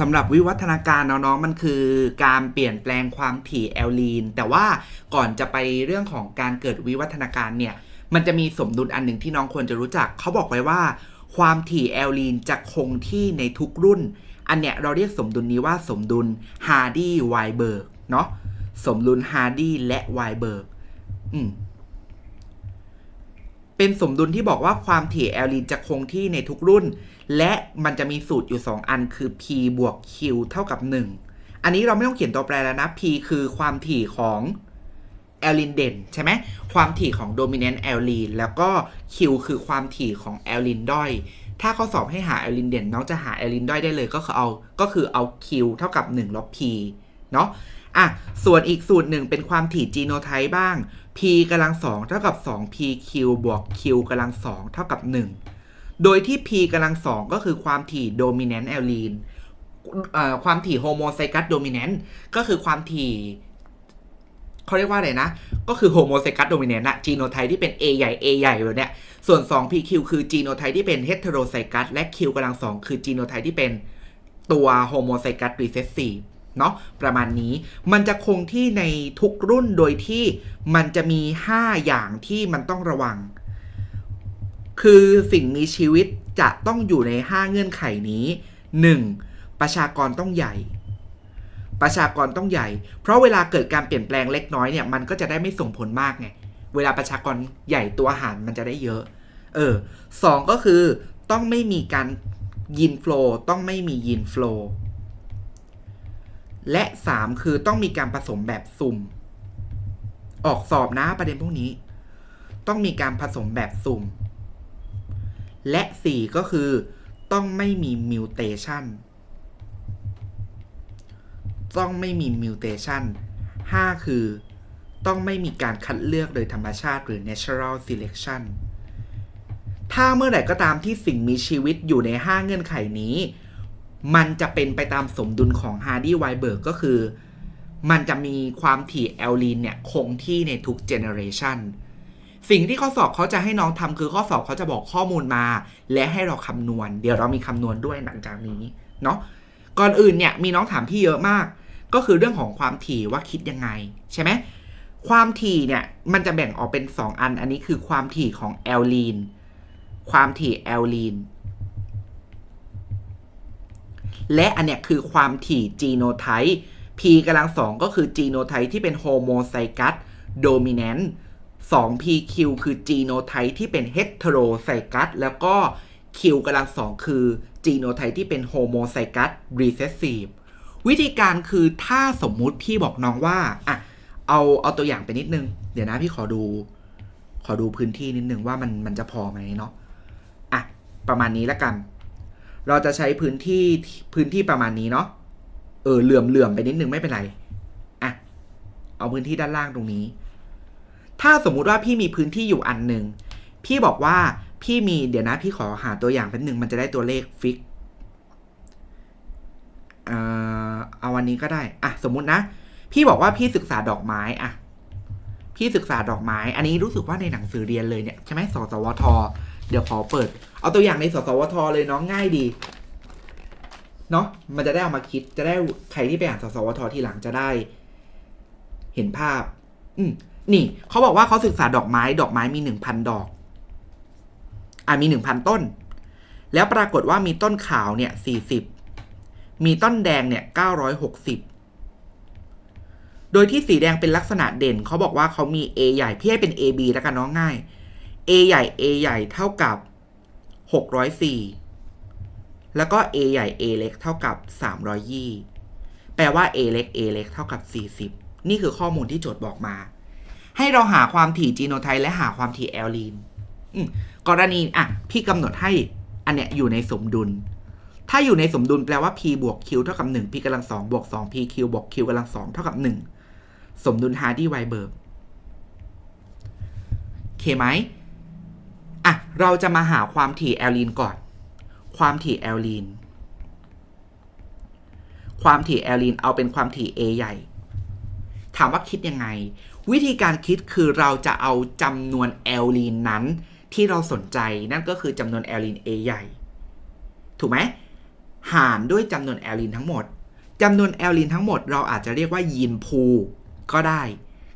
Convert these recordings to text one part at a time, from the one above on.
สำหรับวิวัฒนาการน้องๆมันคือการเปลี่ยนแปลงความถี่แอลลีน แต่ว่าก่อนจะไปเรื่องของการเกิดวิวัฒนาการเนี่ย มันจะมีสมดุลอันหนึ่งที่น้องควรจะรู้จัก เขาบอกไว้ว่า ความถี่แอลลีนจะคงที่ในทุกรุ่น อันเนี้ยเราเรียกสมดุลนี้ว่าสมดุลฮาร์ดีไวเบิร์กเนาะ สมดุลฮาร์ดีและไวเบิร์กอืมเป็นสมดุลที่บอกว่าความถี่แอลลีนจะคงที่ในทุกรุ่น และมันจะมีสูตรอยู่ 2 อันคือ p บวก q เท่ากับ 1 อันนี้เราไม่ต้องเขียนตัวแปรแล้วนะ p คือความถี่ของแอลลินเด่นใช่ไหมความถี่ของโดมิเนนต์แอลลีนแล้วก็ q คือความถี่ของแอลลินด้อยถ้าเขาสอบให้หาแอลลินเด่นน้องจะหาแอลลินด้อยได้เลยก็คือเอาก็คือเอา q เท่ากับ 1 ลบ p เนาะอะส่วนอีกสูตรหนึ่งเป็นความถี่จีโนไทป์บ้าง p กำลังสองเท่ากับ 2pq บวก q กำลังสองเท่ากับ 1 โดยที่ p กำลังสองก็คือความถี่โดมิเนนต์แอลลีนความถี่โฮโมไซกัสโดมิเนนต์ก็คือความถี่เขาเรียกว่าอะไรนะ ก็คือโฮโมไซกัสโดมิเนนต์อะจีโนไทป์ที่เป็น A ใหญ่ A ใหญ่แบบเนี้ยส่วน 2pq คือจีโนไทป์ที่เป็นเฮตเทโรไซกัสและ q กำลังสองคือจีโนไทป์ที่เป็นตัวโฮโมไซกัสรีเซสซีฟเนาะประมาณนี้มันจะคงที่ในทุกรุ่นโดยที่มันจะมี 5 อย่างที่มันต้องระวัง คือสิ่งมีชีวิตจะต้องอยู่ใน 5 เงื่อนไขนี้ 1. ประชากรต้องใหญ่ ประชากรต้องใหญ่ เพราะเวลาเกิดการเปลี่ยนแปลงเล็กน้อยเนี่ยมันก็จะได้ไม่ส่งผลมากไง เวลาประชากรใหญ่ตัวอาหารมันจะได้เยอะ เออสองก็คือต้องไม่มีการยินโฟลต้องไม่มียินโฟลและ 3 คือต้องมีการผสมแบบสุ่ม ออกสอบนะประเด็นพวกนี้ ต้องมีการผสมแบบสุ่ม และ 4 ก็คือต้องไม่มีมิวเทชันต้องไม่มีมิวเทชัน5คือต้องไม่มีการคัดเลือกโดยธรรมชาติหรือ natural selection ถ้าเมื่อไหร่ก็ตามที่สิ่งมีชีวิตอยู่ใน 5 เงื่อนไขนี้ มันจะเป็นไปตามสมดุลของ Hardy Weinberg ก็คือ มันจะมีความถี่แอลลีนเนี่ยคงที่ในทุกเจเนอเรชัน สิ่งที่ข้อสอบเขาจะให้น้องทำคือข้อสอบเขาจะบอกข้อมูลมา และให้เราคำนวณ เดี๋ยวเรามีคำนวณด้วยหลังจากนี้เนาะก่อนอื่นเนี่ยมีน้องถามที่เยอะมาก ก็คือเรื่องของความถี่ว่าคิดยังไงใช่ไหมความถี่เนี่ยมันจะแบ่งออกเป็น 2 อัน อันนี้คือความถี่ของแอลลีนความถี่แอลลีนและอันเนี้ยคือความถี่จีโนไทป์ p กำลังสองก็คือจีโนไทป์ที่เป็นโฮโมไซกัสโดมิเนนต์ 2pq คือจีโนไทป์ที่เป็นเฮตเทโรไซกัสแล้วก็ q กำลังสองคือจีโนไทป์ที่เป็นโฮโมไซกัสรีเซสซีฟวิธีการคือถ้าสมมุติพี่บอกน้องว่าอะเอาเอาตัวอย่างไปนิดนึง เดี๋ยวนะพี่ขอดู ขอดูพื้นที่นิดนึงว่ามันมันจะพอไหมเนาะอะประมาณนี้แล้วกัน เราจะใช้พื้นที่พื้นที่ประมาณนี้เนาะเออเหลื่อมเหลื่อมไปนิดนึงไม่เป็นไรอะเอาพื้นที่ด้านล่างตรงนี้ ถ้าสมมุติว่าพี่มีพื้นที่อยู่อันหนึ่งพี่บอกว่าพี่มีเดี๋ยวนะพี่ขอหาตัวอย่างเป็นหนึ่งมันจะได้ตัวเลขฟิกเอ่อเอาวันนี้ก็ได้อะสมมุตินะ พี่บอกว่าพี่ศึกษาดอกไม้อะพี่ศึกษาดอกไม้ อันนี้รู้สึกว่าในหนังสือเรียนเลยเนี่ยใช่ไหมสสวท เดี๋ยวขอเปิด เอาตัวอย่างในสสวท เลยเนาะง่ายดี เนาะมันจะได้เอามาคิด จะได้ใครที่ไปอ่านสสวท ทีหลังจะได้ เห็นภาพ อืม นี่เขาบอกว่าเขาศึกษาดอกไม้ ดอกไม้มีหนึ่งพันดอก อ่ามีหนึ่งพันต้น แล้วปรากฏว่ามีต้นขาวเนี่ยสี่สิบมีต้นแดงเนี่ยเก้าร้อยหกสิบโดยที่สีแดงเป็นลักษณะเด่นเขาบอกว่าเขามี A ใหญ่พี่ให้เป็น AB แล้วกันน้องง่าย A ใหญ่ A ใหญ่เท่ากับหกร้อยสี่แล้วก็ A ใหญ่ A เล็กเท่ากับ300ยี่แปลว่า A เล็ก A เล็กเท่ากับ 40 นี่คือข้อมูลที่โจทย์บอกมา ให้เราหาความถี่จีโนไทป์และหาความถี่แอลลีนกรณีอะพี่กำหนดให้อันเนี้ยอยู่ในสมดุล ถ้าอยู่ในสมดุลแปลว่า p บวก q เท่ากับ1 p กำลัง2บวก2 p q บวก q กำลัง2เท่ากับ1สมดุล Hardy Weinberg โอเคไหมอะเราจะมาหาความถี่แอลลีนก่อน ความถี่แอลลีนความถี่แอลลีนเอาเป็นความถี่ A ใหญ่ ถามว่าคิดยังไง วิธีการคิดคือเราจะเอาจำนวนแอลลีนนั้น ที่เราสนใจนั่นก็คือจำนวนแอลลีน A ใหญ่ ถูกไหมหารด้วยจำนวนแอลลินทั้งหมดจำนวนแอลลินทั้งหมดเราอาจจะเรียกว่ายีนพูก็ได้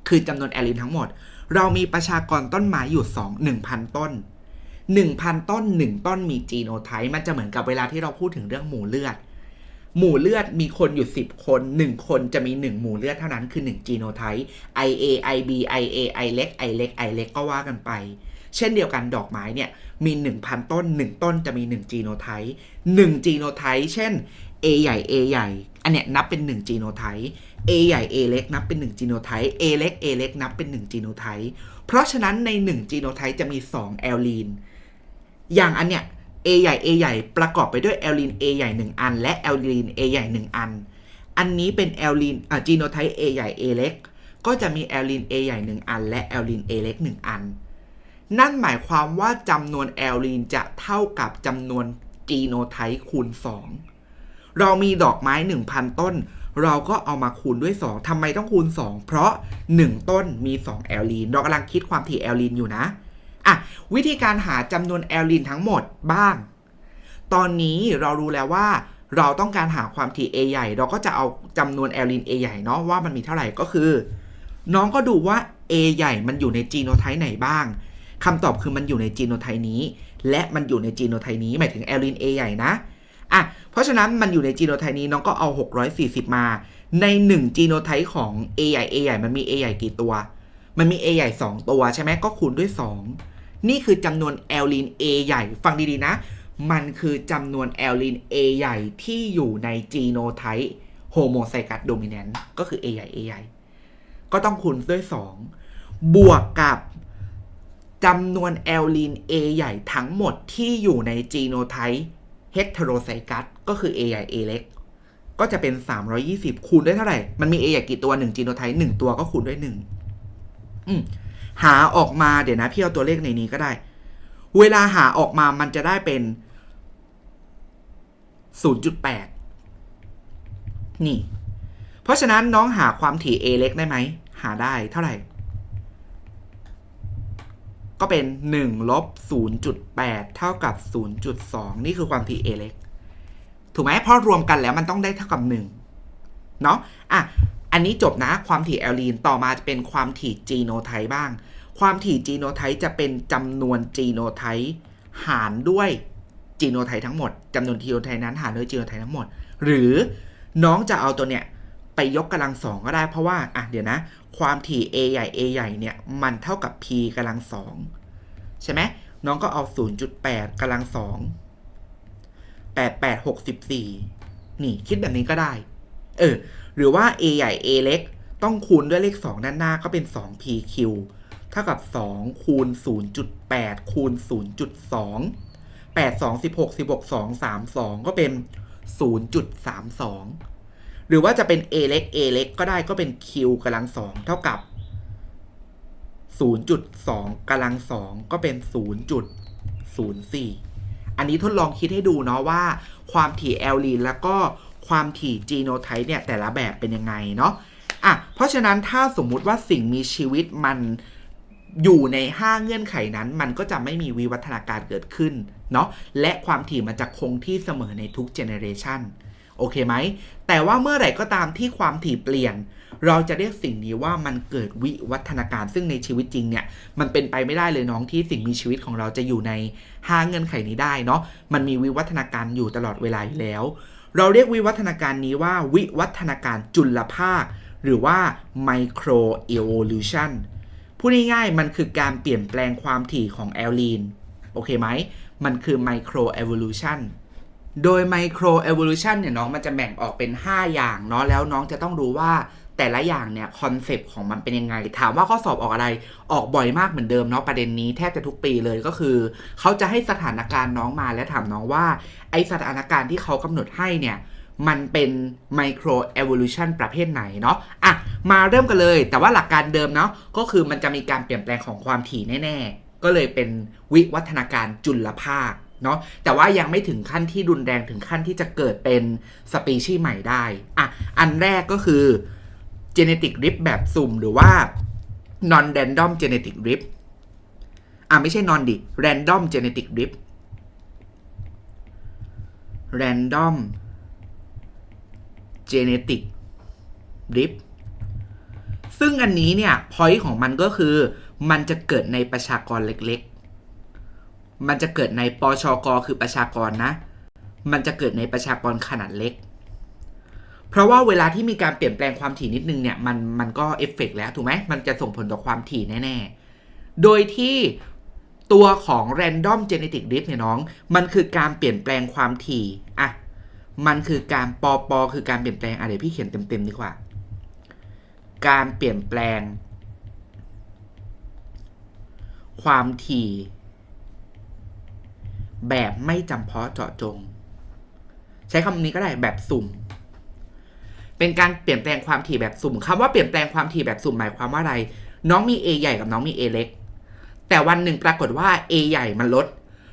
คือจำนวนแอลลินทั้งหมด เรามีประชากรต้นไม้อยู่ 2 1,000 ต้น 1,000 ต้น 1 ต้นมีจีโนไทป์มันจะเหมือนกับเวลาที่เราพูดถึงเรื่องหมู่เลือด หมู่เลือดมีคนอยู่ 10 คน 1 คนจะมี 1 หมู่เลือดเท่านั้นคือ 1 จีโนไทป์ IA IB IA I เล็ก I เล็ก I เล็กก็ว่ากันไป เช่นเดียวกันดอกไม้เนี่ยมี 1,000 ต้น 1 ต้นจะมี 1 จีโนไทป์ 1 จีโนไทป์เช่น A ใหญ่ A ใหญ่ อันเนี้ยนับเป็น 1 จีโนไทป์ A ใหญ่ A เล็กนับเป็น 1 จีโนไทป์ A เล็ก A เล็กนับเป็น 1 จีโนไทป์ เพราะฉะนั้นใน 1 จีโนไทป์จะมี 2 แอลลีน อย่างอันเนี้ย A ใหญ่ A ใหญ่ประกอบไปด้วยแอลลีน A ใหญ่ 1 อัน และแอลลีน A ใหญ่ 1 อัน อันนี้เป็นแอลลีนอ่าจีโนไทป์ A ใหญ่ A เล็ก ก็จะมีแอลลีน A ใหญ่ 1 อัน และแอลลีน A เล็ก 1 อัน นั่นหมายความว่าจำนวนแอลลีนจะเท่ากับจำนวนจีโนไทป์คูณ 2 เรามีดอกไม้ 1,000 ต้น เราก็เอามาคูณด้วย 2ทำไมต้องคูณ 2 เพราะ 1 ต้นมี 2 แอลลีน เรากำลังคิดความถี่แอลลีนอยู่นะ อะวิธีการหาจำนวนแอลลีนทั้งหมดบ้าง ตอนนี้เรารู้แล้วว่าเราต้องการหาความถี่ A ใหญ่ เราก็จะเอาจำนวนแอลลีน A ใหญ่เนาะว่ามันมีเท่าไหร่ก็คือ น้องก็ดูว่า A ใหญ่มันอยู่ในจีโนไทป์ไหนบ้างคำตอบคือมันอยู่ในจีโนไทป์นี้ และมันอยู่ในจีโนไทป์นี้หมายถึงแอลลีน A ใหญ่นะอะเพราะฉะนั้นมันอยู่ในจีโนไทป์นี้น้องก็เอา 640 มา ใน1จีโนไทป์ของ A ใหญ่ A ใหญ่มันมี A ใหญ่กี่ตัว มันมี A ใหญ่ 2 ตัวใช่ไหมก็คูณด้วย 2 นี่คือจำนวนแอลลีน A ใหญ่ ฟังดีๆนะ มันคือจำนวนแอลลีน A ใหญ่ที่อยู่ในจีโนไทป์โฮโมไซกัสโดมิเนนต์ก็คือ A ใหญ่ A ใหญ่ ก็ต้องคูณด้วย 2 บวกกับจำนวนแอลลีน A ใหญ่ทั้งหมดที่อยู่ในจีโนไทป์เฮตโรไซกัสก็คือ A ใหญ่ A เล็ก ก็จะเป็น 320 คูณด้วยเท่าไหร่ มันมี A ใหญ่กี่ตัว 1 จีโนไทป์1ตัวก็คูณด้วย 1 อืม หาออกมาเดี๋ยวนะพี่เอาตัวเลขในนี้ก็ได้ เวลาหาออกมามันจะได้เป็น 0.8 นี่ เพราะฉะนั้นน้องหาความถี่ A เล็กได้ไหม หาได้เท่าไหร่ ก็เป็น1ลบ0.8 เท่ากับ 0.2 นี่คือความถี่ A เล็ก ถูกไหมเพราะรวมกันแล้วมันต้องได้เท่ากับ 1 เนาะอะอันนี้จบนะความถี่แอลลีนต่อมาจะเป็นความถี่จีโนไทป์บ้าง ความถี่จีโนไทป์จะเป็นจำนวนจีโนไทป์หารด้วยจีโนไทป์ทั้งหมดจำนวนจีโนไทป์นั้นหารด้วยจีโนไทป์ทั้งหมด หรือน้องจะเอาตัวเนี้ยไปยกกำลังสองก็ได้เพราะว่าอะเดี๋ยวนะ ความถี่ a ใหญ่ a ใหญ่เนี่ยมันเท่ากับ p กำลังสองใช่ไหมน้องก็เอา 0.8กำลังสอง8864 นี่คิดแบบนี้ก็ได้ เออ หรือว่า a ใหญ่ a เล็ก ต้องคูณด้วยเลข 2 ด้านหน้าก็เป็น 2pq เท่ากับ 2 คูณ 0.8 คูณ 0.2 8 2 16 16 2 3 2 ก็เป็น 0.32 หรือว่าจะเป็น a เล็ก a เล็กก็ได้ก็เป็น q กำลัง2เท่ากับ 0.2กำลัง2ก็เป็น 0.04 อันนี้ทดลองคิดให้ดูเนาะว่าความถี่แอลลีนแล้วก็ความถี่จีโนไทป์เนี่ยแต่ละแบบเป็นยังไงเนาะอะเพราะฉะนั้นถ้าสมมุติว่าสิ่งมีชีวิตมัน อยู่ใน 5 เงื่อนไขนั้น มันก็จะไม่มีวิวัฒนาการเกิดขึ้นเนาะและความถี่มันจะคงที่เสมอในทุกเจเนเรชันโอเคไหม แต่ว่าเมื่อไหร่ก็ตามที่ความถี่เปลี่ยน เราจะเรียกสิ่งนี้ว่ามันเกิดวิวัฒนาการ ซึ่งในชีวิตจริงเนี่ย มันเป็นไปไม่ได้เลยน้องที่สิ่งมีชีวิตของเราจะอยู่ใน5เงื่อนไขนี้ได้เนาะ มันมีวิวัฒนาการอยู่ตลอดเวลาอยู่แล้ว เราเรียกวิวัฒนาการนี้ว่าวิวัฒนาการจุลภาค หรือว่า micro evolution พูดง่ายๆ มันคือการเปลี่ยนแปลงความถี่ของแอลลีน โอเคไหม มันคือ micro evolution โดย micro evolution เนี่ยน้องมันจะแบ่งออกเป็น 5 อย่างเนาะ แล้วน้องจะต้องรู้ว่าแต่ละอย่างเนี่ยคอนเซปต์ของมันเป็นยังไง ถามว่าข้อสอบออกอะไรออกบ่อยมากเหมือนเดิมเนาะประเด็นนี้แทบจะทุกปีเลยก็คือ เขาจะให้สถานการณ์น้องมาและถามน้องว่า ไอสถานการณ์ที่เขากำหนดให้เนี่ย มันเป็น micro evolution ประเภทไหนเนาะอะมาเริ่มกันเลย แต่ว่าหลักการเดิมเนาะก็คือมันจะมีการเปลี่ยนแปลงของความถี่แน่ ๆ ก็เลยเป็นวิวัฒนาการจุลภาคเนาะแต่ว่ายังไม่ถึงขั้นที่รุนแรงถึงขั้นที่จะเกิดเป็นสปีชีส์ใหม่ได้อะอันแรกก็คือ genetic drift แบบสุ่มหรือว่า non random genetic drift อะไม่ใช่ non ดิ random genetic drift random genetic drift ซึ่งอันนี้เนี่ย point ของมันก็คือมันจะเกิดในประชากรเล็กๆ มันจะเกิดในปชกคือประชากรนะ มันจะเกิดในประชากรขนาดเล็ก เพราะว่าเวลาที่มีการเปลี่ยนแปลงความถี่นิดนึงเนี่ย มันมันก็เอฟเฟกต์แล้วถูกไหม มันจะส่งผลต่อความถี่แน่ ๆ โดยที่ตัวของ random genetic drift เนี่ยน้อง มันคือการเปลี่ยนแปลงความถี่ อะ มันคือการปอปอคือการเปลี่ยนแปลงอะเดี๋ยวพี่เขียนเต็มๆดีกว่า การเปลี่ยนแปลง ความถี่ แบบไม่จำเพาะเจาะจง ใช้คำนี้ก็ได้แบบสุ่ม เป็นการเปลี่ยนแปลงความถี่แบบสุ่มคำว่าเปลี่ยนแปลงความถี่แบบสุ่มหมายความว่าอะไร น้องมี A ใหญ่กับน้องมี A เล็ก แต่วันหนึ่งปรากฏว่า A ใหญ่มันลด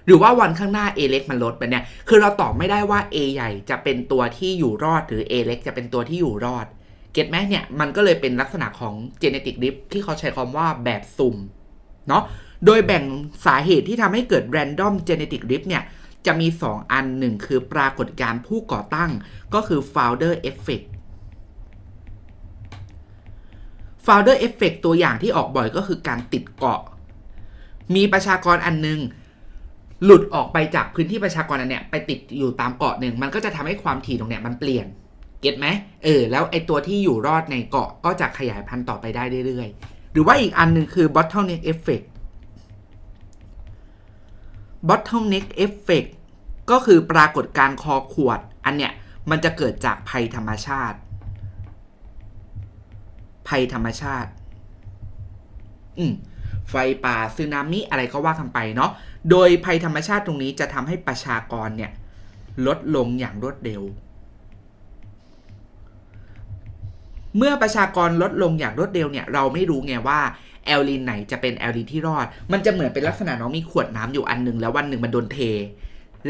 หรือว่าวันข้างหน้า A เล็กมันลดแบบเนี้ยคือเราตอบไม่ได้ว่า A ใหญ่จะเป็นตัวที่อยู่รอดหรือ A เล็กจะเป็นตัวที่อยู่รอด เก็ตไหมเนี่ย มันก็เลยเป็นลักษณะของ genetic drift ที่เขาใช้คำว่าแบบสุ่ม เนาะ โดยแบ่งสาเหตุที่ทำให้เกิด random genetic drift เนี่ย จะมี 2 อันหนึ่งคือปรากฏการณ์ผู้ก่อตั้ง ก็คือ founder effect founder effect ตัวอย่างที่ออกบ่อยก็คือการติดเกาะ มีประชากรอันหนึง หลุดออกไปจากพื้นที่ประชากรอันเนี้ยไปติดอยู่ตามเกาะหนึ่งมันก็จะทำให้ความถี่ตรงเนี้ยมันเปลี่ยน เก็ตไหมเออแล้วไอตัวที่อยู่รอดในเกาะก็จะขยายพันธุ์ต่อไปได้เรื่อยๆ หรือว่าอีกอันหนึ่งคือ bottleneck effect bottleneck effect ก็คือปรากฏการณ์คอขวดอันเนี้ยมันจะเกิดจากภัยธรรมชาติ ภัยธรรมชาติ อืมไฟป่าสึนามิอะไรก็ว่ากันไปเนาะ โดยภัยธรรมชาติตรงนี้จะทำให้ประชากรเนี่ยลดลงอย่างรวดเร็ว เมื่อประชากรลดลงอย่างรวดเร็วเนี่ยเราไม่รู้ไงว่าแอลลินไหนจะเป็นแอลลินที่รอด มันจะเหมือนเป็นลักษณะน้องมีขวดน้ำอยู่อันหนึ่งแล้ววันหนึ่งมันโดนเท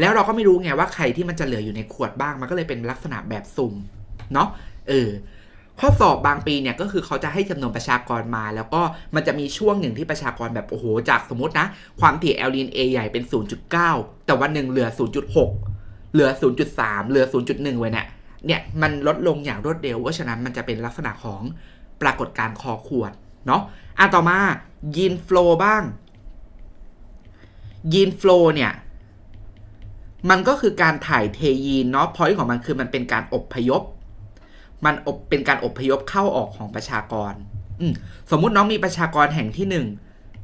แล้วเราก็ไม่รู้ไงว่าใครที่มันจะเหลืออยู่ในขวดบ้าง มันก็เลยเป็นลักษณะแบบสุ่มเนาะ เออ ข้อสอบบางปีเนี่ยก็คือเขาจะให้จำนวนประชากรมา แล้วก็มันจะมีช่วงหนึ่งที่ประชากรแบบโอ้โหจากสมมตินะ ความถี่แอลลิน A ใหญ่เป็น 0.9 แต่วันหนึ่งเหลือ 0.6 เหลือ 0.3 เหลือ 0.1 ไว้เนี่ยเนี่ยมันลดลงอย่างรวดเร็วเพราะฉะนั้นมันจะเป็นลักษณะของปรากฏการณ์คอขวดเนาะอะต่อมายีนโฟลบ้างยีนโฟลเนี่ยมันก็คือการถ่ายเทยีนเนาะพอยต์ของมันคือมันเป็นการอบพยพ มันอบเป็นการอบพยพเข้าออกของประชากรอืมสมมุติน้องมีประชากรแห่งที่หนึ่ง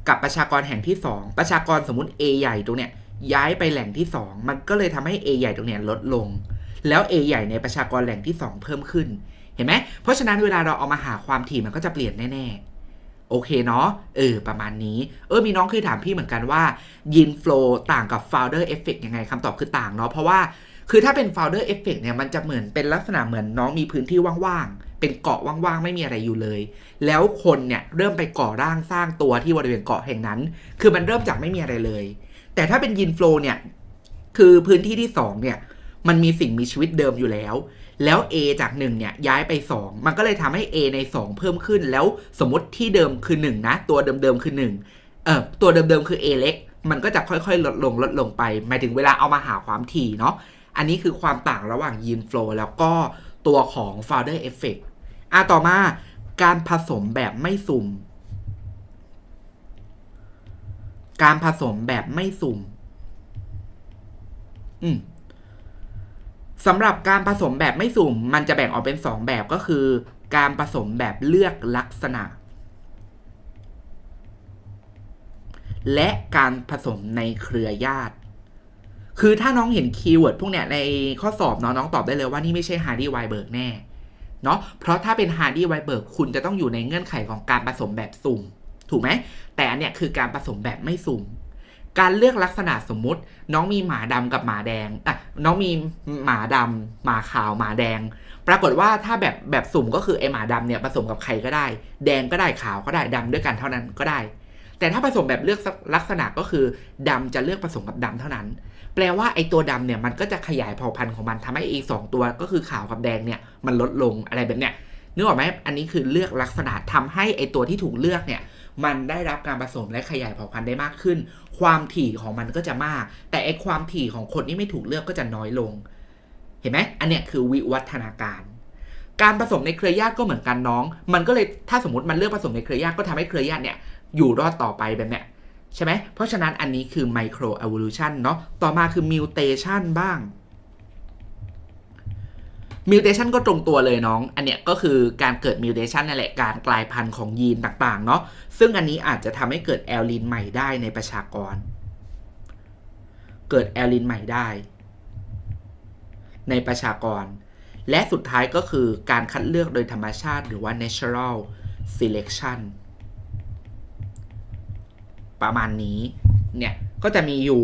กับประชากรแห่งที่สองประชากรสมมติ A ใหญ่ตรงเนี้ยย้ายไปแหล่งที่สองมันก็เลยทำให้ A ใหญ่ตรงเนี้ยลดลง แล้ว A ใหญ่ในประชากรแหล่งที่สองเพิ่มขึ้น เห็นไหมเพราะฉะนั้นเวลาเราเอามาหาความถี่มันก็จะเปลี่ยนแน่ๆ โอเคเนาะเออประมาณนี้ เออมีน้องเคยถามพี่เหมือนกันว่ายินโฟลต่างกับ founder effect ยังไงคำตอบคือต่างเนาะเพราะว่า คือถ้าเป็น founder effect เนี่ยมันจะเหมือนเป็นลักษณะเหมือนน้องมีพื้นที่ว่างๆ เป็นเกาะว่างๆ ไม่มีอะไรอยู่เลย แล้วคนเนี่ยเริ่มไปก่อร่างสร้างตัวที่บริเวณเกาะแห่งนั้น คือมันเริ่มจากไม่มีอะไรเลย แต่ถ้าเป็นยินโฟลเนี่ย คือพื้นที่ที่สองเนี่ย มันมีสิ่งมีชีวิตเดิมอยู่แล้ว แล้ว A จาก 1 เนี่ยย้ายไป 2 มันก็เลยทำให้ A ใน 2 เพิ่มขึ้น แล้วสมมติที่เดิมคือ 1 นะ ตัวเดิมๆคือ1เออตัวเดิมๆคือ A เล็ก มันก็จะค่อยๆ ลดลงลดลงไป หมายถึงเวลาเอามาหาความถี่เนาะ อันนี้คือความต่างระหว่างยีนโฟลแล้วก็ตัวของ founder effect อะต่อมาการผสมแบบไม่สุ่ม การผสมแบบไม่สุ่ม อืมสำหรับการผสมแบบไม่สุ่ม มันจะแบ่งออกเป็น2แบบก็คือ การผสมแบบเลือกลักษณะ และการผสมในเครือญาติ คือถ้าน้องเห็นคีย์เวิร์ดพวกเนี้ยในข้อสอบเนาะน้องตอบได้เลยว่านี่ไม่ใช่ฮาร์ดี้ไวเบิร์กแน่เนาะเพราะถ้าเป็นฮาร์ดี้ไวเบิร์กคุณจะต้องอยู่ในเงื่อนไขของการผสมแบบสุ่ม ถูกไหม แต่อันเนี้ยคือการผสมแบบไม่สุ่ม การเลือกลักษณะสมมุติ น้องมีหมาดำกับหมาแดงอะน้องมีหมาดำหมาขาวหมาแดง ปรากฏว่าถ้าแบบแบบสุ่มก็คือไอหมาดำเนี่ยผสมกับใครก็ได้ แดงก็ได้ขาวก็ได้ดำด้วยกันเท่านั้นก็ได้ แต่ถ้าผสมแบบเลือกลักษณะก็คือดำจะเลือกผสมกับดำเท่านั้น แปลว่าไอตัวดำเนี่ยมันก็จะขยายเผ่าพันธุ์ของมันทำให้อีกสองตัวก็คือขาวกับแดงเนี่ยมันลดลงอะไรแบบเนี้ยนึกออกไหมอันนี้คือเลือกลักษณะทำให้ไอตัวที่ถูกเลือกเนี่ยมันได้รับการผสมและขยายเผ่าพันธุ์ได้มากขึ้น ความถี่ของมันก็จะมาก แต่ไอความถี่ของคนที่ไม่ถูกเลือกก็จะน้อยลง เห็นไหมอันเนี้ยคือวิวัฒนาการ การผสมในเครือญาติก็เหมือนกันน้อง มันก็เลยถ้าสมมติมันเลือกผสมในเครือญาติก็ทำให้เครือญาติเนี่ย อยู่รอดต่อไปแบบเนี้ยใช่ไหมเพราะฉะนั้นอันนี้คือไมโคร e อ o l u t i o n เนาะต่อมาคือมิวเทชันบ้างมิวเทชันก็ตรงตัวเลยน้อง อันเนี้ยก็คือการเกิดมิวเทชันนั่นแหละการกลายพันธุ์ของยีนต่างๆเนาะซึ่งอันนี้อาจจะทำให้เกิดแอลลินใหม่ได้ในประชากร เกิดแอลลินใหม่ได้ ในประชากร และสุดท้ายก็คือการคัดเลือกโดยธรรมชาติหรือว่า natural selection ประมาณนี้เนี่ยก็จะมีอยู่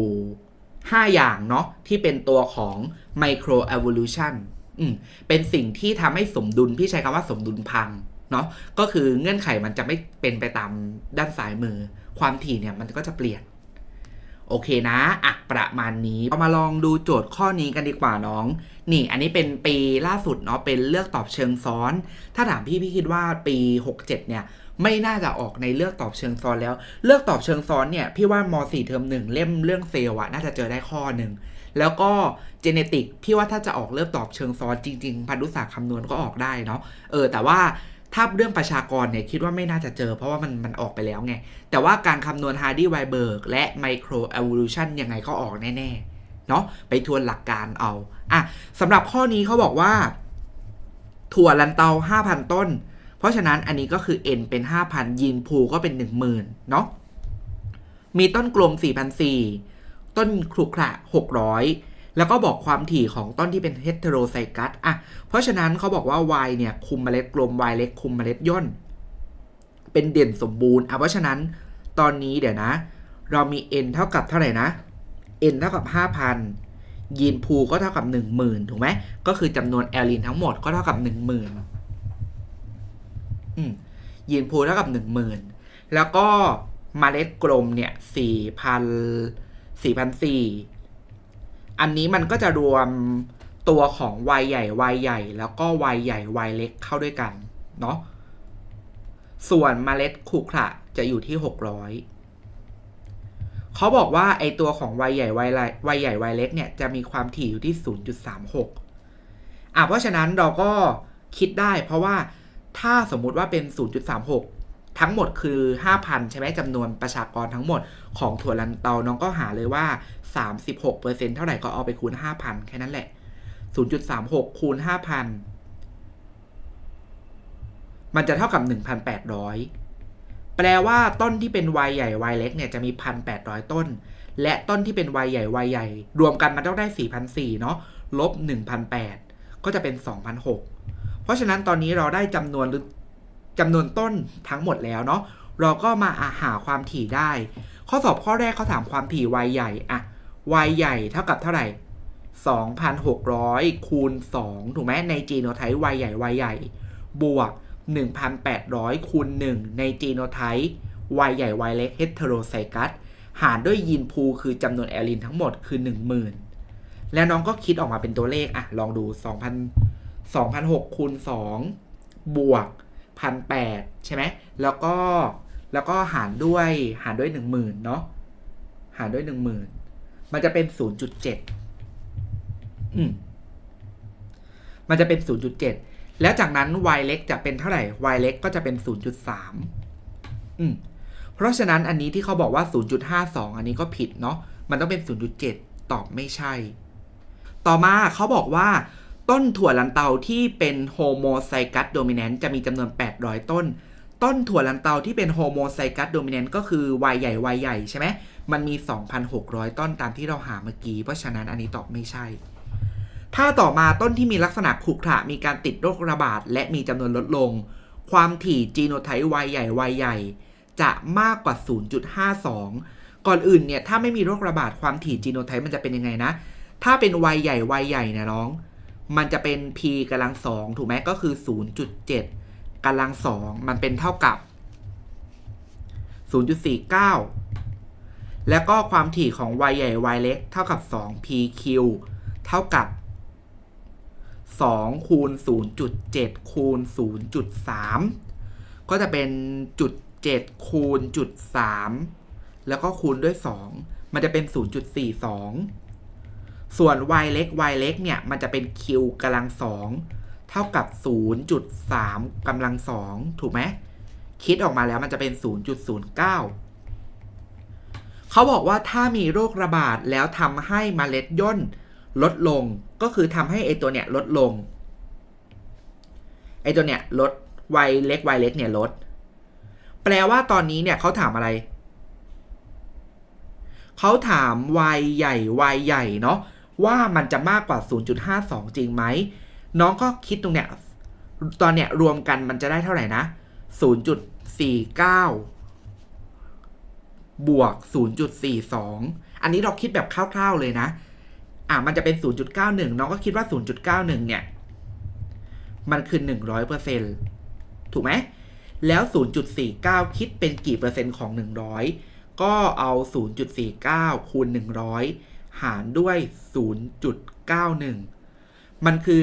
5 อย่างเนาะที่เป็นตัวของ micro evolution อืมเป็นสิ่งที่ทำให้สมดุลพี่ใช้คำว่าสมดุลพังเนาะก็คือเงื่อนไขมันจะไม่เป็นไปตามด้านซ้ายมือ ความถี่เนี่ยมันก็จะเปลี่ยน โอเคนะอะประมาณนี้เรามาลองดูโจทย์ข้อนี้กันดีกว่าน้อง นี่อันนี้เป็นปีล่าสุดเนาะเป็นเลือกตอบเชิงซ้อน ถ้าถามพี่พี่คิดว่าปี 67เนี่ย ไม่น่าจะออกในเลือกตอบเชิงซ้อนแล้ว เลือกตอบเชิงซ้อนเนี่ยพี่ว่าม4เทอมหนึ่งเล่มเรื่องเซลล์อะน่าจะเจอได้ข้อหนึ่งแล้วก็เจเนติกพี่ว่าถ้าจะออกเลือกตอบเชิงซ้อนจริงๆพันธุศาสตร์คำนวณก็ออกได้เนาะเออแต่ว่าถ้าเรื่องประชากรเนี่ยคิดว่าไม่น่าจะเจอ เพราะว่ามันมันออกไปแล้วไง แต่ว่าการคำนวณ Hardy Weinberg และ Micro Evolution ยังไงก็ออกแน่ๆ เนาะไปทวนหลักการเอา อะสำหรับข้อนี้เขาบอกว่า ถั่วลันเตา 5,000 ต้น เพราะฉะนั้นอันนี้ก็คือ n เป็น 5,000ยีนพูก็เป็น 10,000เนาะมีต้นกลม 4,400 ต้นครุขระ 600 แล้วก็บอกความถี่ของต้นที่เป็นเฮตโรไซกัสอะเพราะฉะนั้นเขาบอกว่า y เนี่ยคุมเมล็ดกลม y เล็กคุมเมล็ดย่น เป็นเด่นสมบูรณ์อะเพราะฉะนั้นตอนนี้เดี๋ยวนะ เรามี n เท่ากับเท่าไหร่นะ n เท่ากับ 5,000ยีนพูก็เท่ากับ 10,000 ถูกไหมก็คือจำนวนแอลลินทั้งหมดก็เท่ากับ 10,000อืม ยีนพูเท่ากับ10,000แล้วก็เมล็ดกลมเนี่ย4,000 4,400อันนี้มันก็จะรวมตัวของ y ใหญ่ y ใหญ่ แล้วก็ y ใหญ่ y เล็กเข้าด้วยกันเนาะส่วนเมล็ดขุขระจะอยู่ที่600เขาบอกว่าไอตัวของ y ใหญ่ y เล็ก y ใหญ่ y เล็กเนี่ยจะมีความถี่อยู่ที่ 0.36อะเพราะฉะนั้นเราก็คิดได้เพราะว่า ถ้าสมมุติว่าเป็น 0.36 ทั้งหมดคือ 5,000 ใช่ไหมจำนวนประชากรทั้งหมดของถั่วลันเตาน้องก็หาเลยว่า 36%เท่าไหร่ก็เอาไปคูณ 5,000 แค่นั้นแหละ 0.36 คูณ 5,000 มันจะเท่ากับ 1,800 แปลว่าต้นที่เป็น y ใหญ่ y เล็กเนี่ยจะมี 1,800 ต้น และต้นที่เป็น y ใหญ่ y ใหญ่ รวมกันมันต้องได้ 4,400 เนาะลบ 1,800 ก็จะเป็น 2,600 ราะฉะนั้นตอนนี้เราได้จำนวนหรือจำนวนต้นทั้งหมดแล้วเนาะเราก็มาอาหาความถี่ได้ ข้อสอบข้อแรกเขาถามความถี่ y ใหญ่อะ y ใหญ่เท่ากับเท่าไหร่ 2,600 คูณ 2 ถูกไหมในจีโนไทป์ y ใหญ่ y ใหญ่ บวก 1,800 คูณ 1 ในจีโนไทป์ y ใหญ่ y เล็กเฮตโรไซกัสหารด้วยยีนพูคือจำนวนแอลลินทั้งหมดคือ 10,000 แล้วน้องก็คิดออกมาเป็นตัวเลขอะลองดู 2,000 2,600คูณ2บวก1,800ใช่ไหมแล้วก็แล้วก็หารด้วยหารด้วย 10,000เนาะหารด้วย 10,000 มันจะเป็น 0.7อืมมันจะเป็น 0.7 แล้วจากนั้น y เล็กจะเป็นเท่าไหร่ y เล็กก็จะเป็น 0.3อืมเพราะฉะนั้นอันนี้ที่เขาบอกว่า 0.52 อันนี้ก็ผิดเนาะมันต้องเป็น 0.7 ตอบไม่ใช่ ต่อมาเขาบอกว่า ต้นถั่วลันเตาที่เป็นโฮโมไซกัสโดมิแนนต์จะมีจำนวน 800 ต้น ต้นถั่วลันเตาที่เป็นโฮโมไซกัสโดมิแนนต์ก็คือ y ใหญ่ y ใหญ่ใช่ไหมมันมี 2,600 ต้นตามที่เราหาเมื่อกี้ เพราะฉะนั้นอันนี้ตอบไม่ใช่ ถ้าต่อมาต้นที่มีลักษณะขรุขระมีการติดโรคระบาด และมีจำนวนลดลง ความถี่จีโนไทป์ y ใหญ่ y ใหญ่ จะมากกว่า 0.52 ก่อนอื่นเนี่ยถ้าไม่มีโรคระบาดความถี่จีโนไทป์มันจะเป็นยังไงนะ ถ้าเป็น y ใหญ่ y ใหญ่เนี่ยน้อง มันจะเป็น p กำลังสองถูกไหมก็คือ 0.7กำลังสองมันเป็นเท่ากับ 0.49 แล้วก็ความถี่ของ y ใหญ่ y เล็ก เท่ากับ 2 pq เท่ากับ 2 คูณ 0.7 คูณ 0.3 ก็จะเป็นจุด7คูณจุด3แล้วก็คูณด้วย 2 มันจะเป็น 0.42 ส่วน y เล็ก y เล็กเนี่ยมันจะเป็น q กำลังสองเท่ากับ 0.3กำลังสองถูกไหมคิดออกมาแล้วมันจะเป็น 0.09 เขาบอกว่าถ้ามีโรคระบาดแล้วทำให้มเมล็ดย่นลดลงก็คือทำให้ไอตัวเนี้ยลดลงไอตัวเนี้ยลด y เล็ก y เล็กเนี่ยลด แปลว่าตอนนี้เนี่ยเขาถามอะไร เขาถาม y ใหญ่ y ใหญ่เนาะ ว่ามันจะมากกว่า 0.52 จริงไหม น้องก็คิดตรงเนี้ย ตอนเนี้ยรวมกันมันจะได้เท่าไหร่นะ 0.49 บวก 0.42 อันนี้เราคิดแบบคร่าว ๆเลยนะ อะมันจะเป็น 0.91 น้องก็คิดว่า 0.91 เนี่ย มันคือ 100%ถูกไหม แล้ว 0.49 คิดเป็นกี่เปอร์เซ็นต์ของ 100 ก็เอา 0.49 คูณ 100 หารด้วย 0.91 มันคือ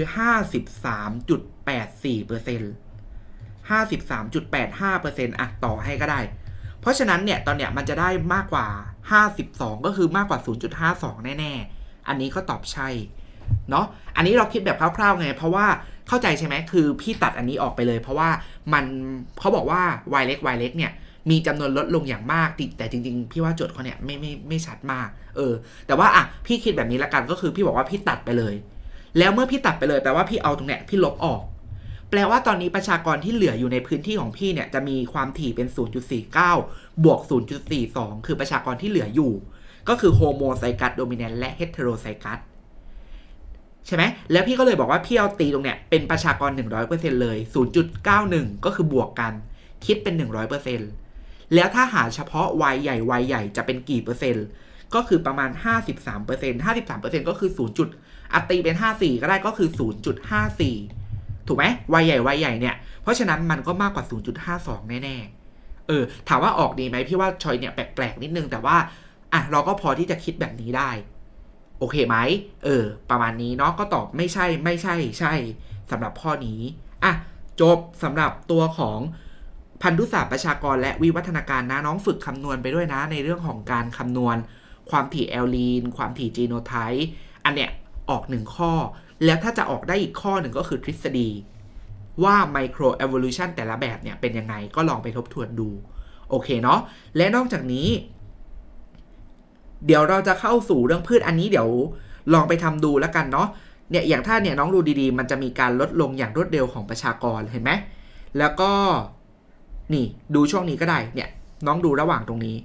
53.84เปอร์เซ็นต์53.85เอร์เซ็นต์อะต่อให้ก็ได้ เพราะฉะนั้นเนี่ยตอนเนี้ยมันจะได้มากกว่า 52 ก็คือมากกว่า 0.52 แน่ๆ อันนี้ก็ตอบใช่ เนาะอันนี้เราคิดแบบคร่าวๆไง เพราะว่าเข้าใจใช่ไหมคือพี่ตัดอันนี้ออกไปเลย เพราะว่ามันเขาบอกว่า y เล็ก y เล็กเนี่ย มีจำนวนลดลงอย่างมากติแต่จริง ๆ พี่ว่าโจทย์เขาเนี่ยไม่ไม่ไม่ชัดมาก เออ แต่ว่าอะพี่คิดแบบนี้ละกันก็คือพี่บอกว่าพี่ตัดไปเลย แล้วเมื่อพี่ตัดไปเลยแปลว่าพี่เอาตรงเนี้ยพี่ลบออก แปลว่าตอนนี้ประชากรที่เหลืออยู่ในพื้นที่ของพี่เนี่ยจะมีความถี่เป็น 0.49 บวก 0.42 คือประชากรที่เหลืออยู่ ก็คือโฮโมไซกัสโดมิเนนต์และเฮตเทโรไซกัสใช่ไหมแล้วพี่ก็เลยบอกว่าพี่เอาตีตรงเนี้ยเป็นประชากร 100%เลย 0.91 ก็คือบวกกัน คิดเป็น 100% แล้วถ้าหาเฉพาะ y ใหญ่ y ใหญ่จะเป็นกี่เปอร์เซ็นต์ ก็คือประมาณ 53% 53%ก็คือ 0. อัตีเป็น 54 ก็ได้ก็คือ 0.54 ถูกไหม y ใหญ่ y ใหญ่เนี่ย เพราะฉะนั้นมันก็มากกว่า 0.52 แน่ๆ เออ ถามว่าออกดีไหมพี่ว่าชอยเนี่ยแปลกๆ นิดนึง แต่ว่า อะ เราก็พอที่จะคิดแบบนี้ได้ โอเคไหม เออ ประมาณนี้เนาะ ก็ตอบไม่ใช่ ไม่ใช่ ใช่สำหรับข้อนี้ อะ จบสำหรับตัวของ พันธุศาสตร์ประชากรและวิวัฒนาการนะน้องฝึกคำนวณไปด้วยนะ ในเรื่องของการคำนวณ ความถี่แอลลีน ความถี่จีโนไทป์อันเนี้ยออกหนึ่งข้อ แล้วถ้าจะออกได้อีกข้อหนึ่งก็คือทฤษฎี ว่า micro evolution แต่ละแบบเนี่ยเป็นยังไงก็ลองไปทบทวนดู โอเคเนาะและนอกจากนี้ เดี๋ยวเราจะเข้าสู่เรื่องพืชอันนี้เดี๋ยวลองไปทำดูแล้วกันเนาะเนี่ยอย่างถ้าเนี่ยน้องดูดีๆ มันจะมีการลดลงอย่างรวดเร็วของประชากรเห็นไหมแล้วก็ นี่ดูช่วงนี้ก็ได้เนี่ยน้องดูระหว่างตรงนี้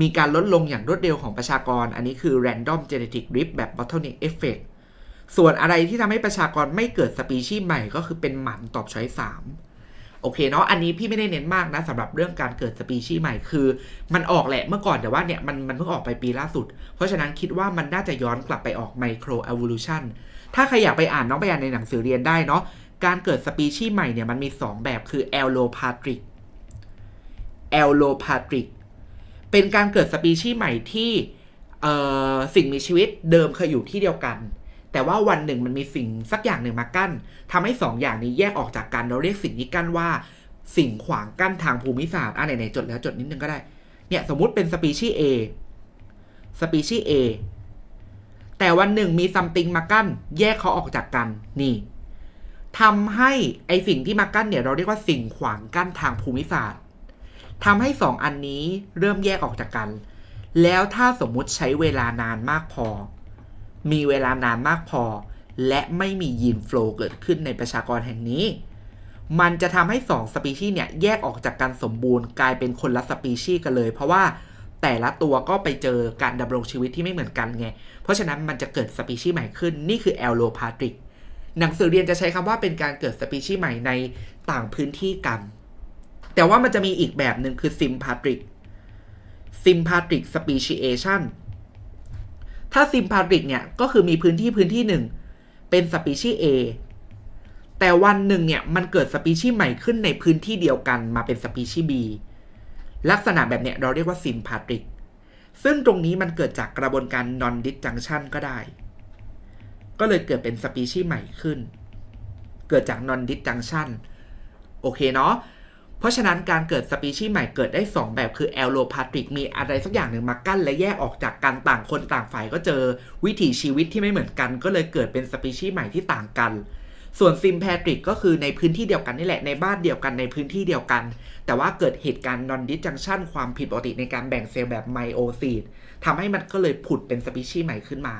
มีการลดลงอย่างรวดเร็วของประชากร อันนี้คือ random genetic drift แบบ bottleneck effect ส่วนอะไรที่ทำให้ประชากรไม่เกิดสปีชีส์ใหม่ก็คือเป็นหมันตอบช้อยสามโอเคเนาะอันนี้พี่ไม่ได้เน้นมากนะสำหรับเรื่องการเกิดสปีชีส์ใหม่คือ มันออกแหละเมื่อก่อนแต่ว่าเนี่ยมันมันเพิ่งออกไปปีล่าสุด เพราะฉะนั้นคิดว่ามันน่าจะย้อนกลับไปออก micro evolution ถ้าใครอยากไปอ่านน้องไปอ่านในหนังสือเรียนได้เนาะการเกิดสปีชีส์ใหม่เนี่ยมันมี 2 แบบคือ allopatric allopatric เป็นการเกิดสปีชีส์ใหม่ที่สิ่งมีชีวิตเดิมเคยอยู่ที่เดียวกัน แต่ว่าวันหนึ่งมันมีสิ่งสักอย่างหนึ่งมากั้นทำให้สองอย่างนี้แยกออกจากกัน เราเรียกสิ่งที่กั้นว่าสิ่งขวางกั้นทางภูมิศาสตร์อะไหนๆจดแล้วจดนิดนึงก็ได้ เนี่ยสมมุติเป็นสปีชีส์ A สปีชีส์ A แต่วันหนึ่งมีซัมติงมากั้น แยกเขาออกจากกันนี่ทำให้ไอสิ่งที่มากั้นเนี่ยเราเรียกว่าสิ่งขวางกั้นทางภูมิศาสตร์ ทำให้สองอันนี้เริ่มแยกออกจากกัน แล้วถ้าสมมุติใช้เวลานานมากพอ มีเวลานานมากพอ และไม่มียีนโฟลเกิดขึ้นในประชากรแห่งนี้ มันจะทำให้สองสปีชีส์เนี่ยแยกออกจากกันสมบูรณ์กลายเป็นคนละสปีชีส์กันเลย เพราะว่าแต่ละตัวก็ไปเจอการดำรงชีวิตที่ไม่เหมือนกันไง เพราะฉะนั้นมันจะเกิดสปีชีส์ใหม่ขึ้น นี่คือแอลโลพาตริก หนังสือเรียนจะใช้คำว่าเป็นการเกิดสปีชีส์ใหม่ในต่างพื้นที่กัน แต่ว่ามันจะมีอีกแบบหนึ่งคือ sympatric sympatric speciation ถ้า sympatric เนี่ย ก็คือมีพื้นที่พื้นที่หนึ่งเป็นสปีชีส์ A แต่วันหนึ่งเนี่ยมันเกิดสปีชีส์ใหม่ขึ้นในพื้นที่เดียวกันมาเป็นสปีชีส์ B ลักษณะแบบเนี้ยเราเรียกว่า sympatric ซึ่งตรงนี้มันเกิดจากกระบวนการ non disjunction ก็ได้ ก็เลยเกิดเป็นสปีชีส์ใหม่ขึ้น เกิดจาก non disjunction โอเคเนาะ เพราะฉะนั้นการเกิดสปีชีส์ใหม่เกิดได้ 2 แบบคือแอลโลพาทริกมีอะไรสักอย่างหนึ่งมากั้นและแยกออกจากกันต่างคนต่างฝ่ายก็เจอวิถีชีวิตที่ไม่เหมือนกัน ก็เลยเกิดเป็นสปีชีส์ใหม่ที่ต่างกัน ส่วนซิมแพทริกก็คือในพื้นที่เดียวกันนี่แหละในบ้านเดียวกันในพื้นที่เดียวกัน แต่ว่าเกิดเหตุการณ์นอนดิจังชันความผิดปกติในการแบ่งเซลล์แบบไมโอซีดทำให้มันก็เลยผุดเป็นสปีชีส์ใหม่ขึ้นมา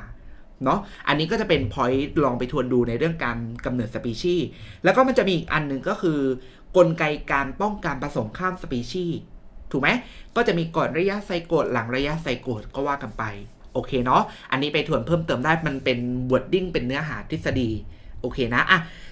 เนาะ อันนี้ก็จะเป็นพอยต์ลองไปทวนดูในเรื่องการกำเนิดสปีชีส์ แล้วก็มันจะมีอีกอันหนึ่งก็คือ กลไกการป้องกันผสมข้ามสปีชีส์ถูกไหมก็จะมีก่อนระยะไซโกดหลังระยะไซโกดก็ว่ากันไป โอเคเนาะอันนี้ไปถวนเพิ่มเติมได้มันเป็นบวดดิ้งเป็นเนื้อหาทฤษฎี โอเคนะอะ